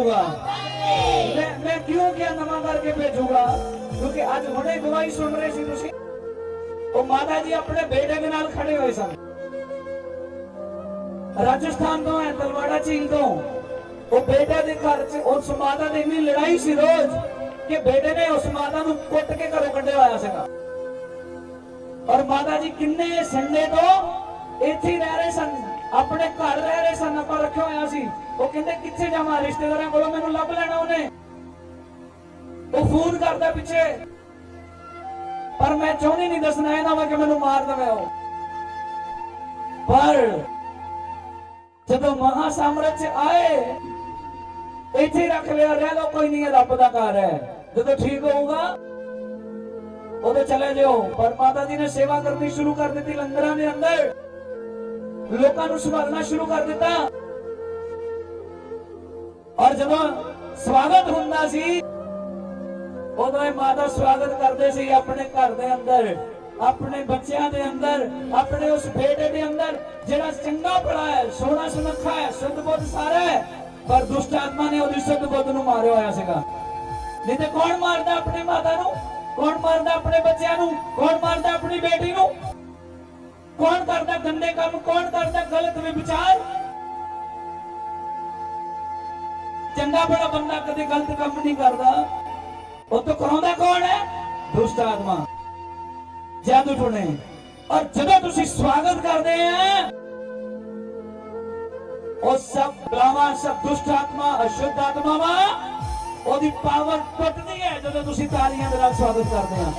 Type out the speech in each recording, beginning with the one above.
ਭੇਜੂਗਾ ਮੈਂ ਮੈਂ ਕਿਉਂ ਕਿਹਾ ਨਵਾਂ ਕਰਕੇ ਕਿਉਂਕਿ ਅੱਜ ਹੁਣੇ ਗਵਾਹੀ ਸੁਣ ਰਹੇ ਸੀ ਤੁਸੀਂ ਉਹ ਮਾਤਾ ਜੀ ਆਪਣੇ ਬੇਟੇ ਦੇ ਨਾਲ ਖੜੇ ਹੋਏ ਸਨ ਰਾਜਸਥਾਨ ਤੋਂ ਹੈ ਤਲਵਾੜਾ ਝੀਲ ਤੋਂ ਉਹ ਬੇਟੇ ਦੇ ਘਰ 'ਚ ਉਸ ਮਾਤਾ ਦੀ ਇੰਨੀ ਲੜਾਈ ਸੀ ਰੋਜ਼ ਕਿ ਬੇਟੇ ਨੇ ਉਸ ਮਾਤਾ ਨੂੰ ਕੁੱਟ ਕੇ ਘਰੋਂ ਕੱਢਿਆ ਹੋਇਆ ਸੀਗਾ ਔਰ ਮਾਤਾ ਜੀ ਕਿੰਨੇ ਸੰਡੇ ਤੋਂ ਇੱਥੇ ਹੀ ਰਹਿ ਰਹੇ ਸਨ। ਆਪਣੇ ਘਰ ਰਹਿ ਰਹੇ ਸਨ। ਆਪਾਂ ਰੱਖਿਆ ਹੋਇਆ ਸੀ। ਉਹ ਕਹਿੰਦੇ, ਕਿੱਥੇ ਜਾਵਾਂ? ਰਿਸ਼ਤੇਦਾਰਾਂ ਕੋਲੋਂ ਮੈਨੂੰ ਲੱਭ ਲੈਣਾ ਉਹਨੇ। ਉਹ ਫੋਨ ਕਰਦਾ ਪਿੱਛੇ। ਪਰ ਮੈਂ ਚਾਹੁੰਦੀ ਨਹੀਂ ਦੱਸਣਾ ਇਹਨਾਂ ਵਾ ਕਿ ਮੈਨੂੰ ਮਾਰ ਦਵੇ ਉਹ। ਪਰ ਜਦੋਂ ਮਹਾ ਸਾਮਰਾਜ ਆਏ, ਇੱਥੇ ਰੱਖ ਲਿਆ। ਰਹਿ ਲੋ ਕੋਈ ਨਹੀਂ ਰੱਬ ਦਾ ਘਰ ਹੈ। ਜਦੋਂ ਠੀਕ ਹੋਊਗਾ, ਉਦੋਂ ਚਲੇ ਜਾਓ। ਪਰ ਮਾਤਾ ਜੀ ਨੇ ਸੇਵਾ ਕਰਨੀ ਸ਼ੁਰੂ ਕਰ ਦਿੱਤੀ ਲੰਗਰਾਂ ਦੇ ਅੰਦਰ। ਲੋਕਾਂ ਨੂੰ ਸੰਭਾਲਣਾ ਸ਼ੁਰੂ ਕਰ ਦਿੱਤਾ। ਔਰ ਜਦੋਂ ਸਵਾਗਤ ਹੁੰਦਾ ਸੀ, ਉਦੋਂ ਇਹ ਮਾਤਾ ਸਵਾਗਤ ਕਰਦੇ ਸੀ ਆਪਣੇ ਘਰ ਦੇ ਅੰਦਰ, ਆਪਣੇ ਬੱਚਿਆਂ ਦੇ ਅੰਦਰ, ਆਪਣੇ ਉਸ ਬੇਟੇ ਦੇ ਅੰਦਰ, ਜਿਹੜਾ ਚੰਗਾ ਭਲਾ ਹੈ, ਸੋਹਣਾ ਸੁਨੱਖਾ ਹੈ, ਸੁੱਧ ਬੁੱਧ ਸਾਰਾ ਹੈ, ਪਰ ਦੁਸ਼ਟ ਆਤਮਾ ਨੇ ਉਹਦੀ ਸੁੱਧ ਬੁੱਧ ਨੂੰ ਮਾਰਿਆ ਹੋਇਆ ਸੀਗਾ। ਨਹੀਂ ਤੇ ਕੌਣ ਮਾਰਦਾ ਆਪਣੇ ਮਾਤਾ ਨੂੰ? ਕੌਣ ਮਾਰਦਾ ਆਪਣੇ ਬੱਚਿਆਂ ਨੂੰ? ਕੌਣ ਮਾਰਦਾ ਆਪਣੀ ਬੇਟੀ ਨੂੰ? ਕੌਣ ਕਰਦਾ ਗੰਦੇ ਕੰਮ? ਕੌਣ ਚੰਗਾ ਬੜਾ ਬੰਦਾ ਕਦੇ ਗਲਤ ਕੰਮ ਨਹੀਂ ਕਰਦਾ। ਉਹ ਤੋਂ ਕਰਾਉਂਦਾ ਕੌਣ ਹੈ? ਦੁਸ਼ਟ ਆਤਮਾ। ਜਾਦੂ ਟੋਣੇ ਔਰ ਜਦੋਂ ਤੁਸੀਂ ਸਵਾਗਤ ਕਰਦੇ ਆ, ਉਹ ਸਭ ਬਲਾਵਾ, ਸਭ ਦੁਸ਼ਟ ਆਤਮਾ, ਅਸ਼ੁੱਧ ਆਤਮਾਵਾ ਉਹਦੀ ਪਾਵਰ ਟੁੱਟਦੀ ਹੈ ਜਦੋਂ ਤੁਸੀਂ ਤਾਲੀਆਂ ਦੇ ਨਾਲ ਸਵਾਗਤ ਕਰਦੇ ਆ।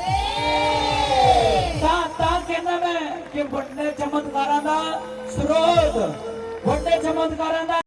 ਤਾਂ ਤਾਂ ਕਹਿੰਦਾ ਮੈਂ ਕਿ ਵੱਡੇ ਚਮਤਕਾਰਾਂ ਦਾ ਸਰੋਤ, ਵੱਡੇ ਚਮਤਕਾਰਾਂ ਦਾ